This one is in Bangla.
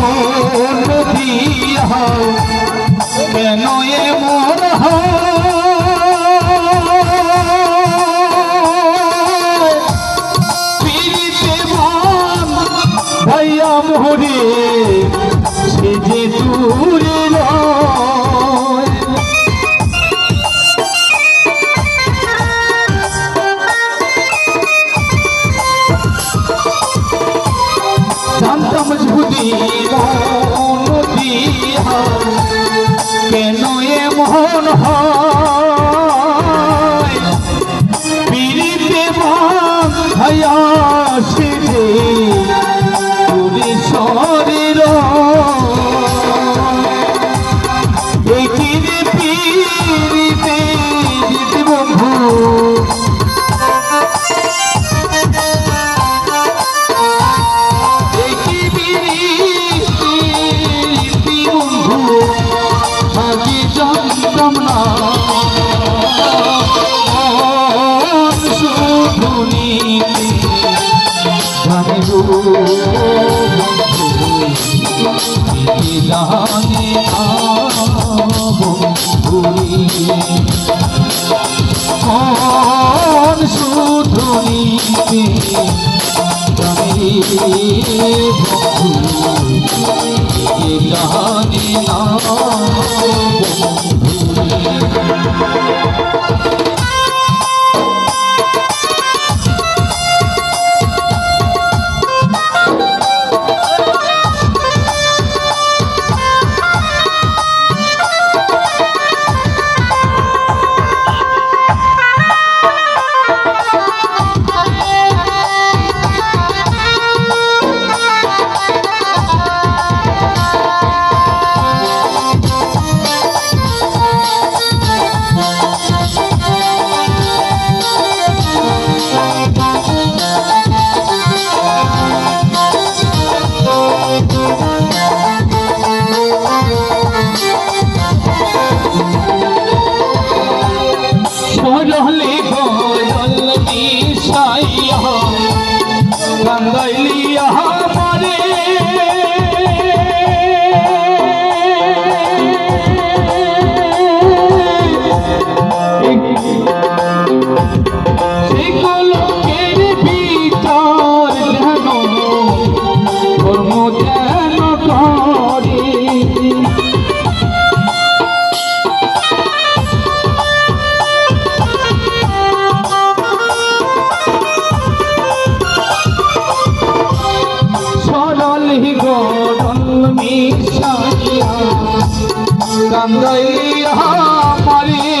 মন দিয়া। কেন এ মন হয়? হরির এই তীরে পীরিতে বন্ধু মন শুধু নিতে সরলে বদল বিষয় বদলিয়া গঠন মিশাইয়া পারি